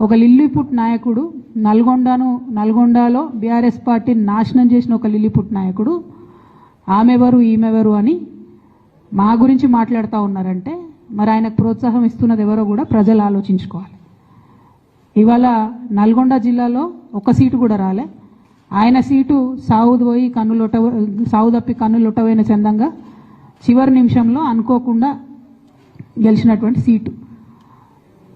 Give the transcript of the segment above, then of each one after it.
ఒక లిల్లీపుట్ నాయకుడు నల్గొండను నల్గొండలో బీఆర్ఎస్ పార్టీని నాశనం చేసిన ఒక లిల్లీపుట్ నాయకుడు ఆమెవరు ఈమెవరు అని మా గురించి మాట్లాడుతూ ఉన్నారంటే మరి ఆయనకు ప్రోత్సాహం ఇస్తున్నది ఎవరో కూడా ప్రజలు ఆలోచించుకోవాలి. ఇవాళ నల్గొండ జిల్లాలో ఒక సీటు కూడా రాలే. ఆయన సీటు సావుది పోయి కన్నులొట్ట సావు తప్పి కన్నులొట్టపోయిన చందంగా చివరి నిమిషంలో అనుకోకుండా గెలిచినటువంటి సీటు.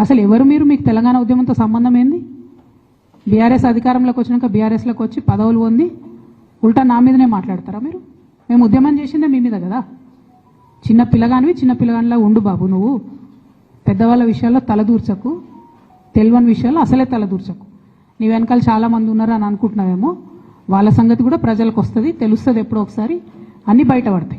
అసలు ఎవరు మీరు? మీకు తెలంగాణ ఉద్యమంతో సంబంధం ఏంది? బీఆర్ఎస్ అధికారంలోకి వచ్చినాక బీఆర్ఎస్లోకి వచ్చి పదవులు పొంది ఉల్టా నా మీదనే మాట్లాడతారా మీరు? మేము ఉద్యమం చేసిందే మీ మీద కదా? చిన్న పిల్లగానివి చిన్న పిల్లగానిలా ఉండు బాబు నువ్వు. పెద్దవాళ్ళ విషయాల్లో తలదూర్చకు తెలియని విషయాల్లో అసలే తలదూర్చకు నీ వెనకాల చాలామంది ఉన్నారు అని అనుకుంటున్నావేమో? వాళ్ళ సంగతి కూడా ప్రజలకు వస్తుంది తెలుస్తుంది ఎప్పుడో ఒకసారి. అన్నీ బయటపడతాయి.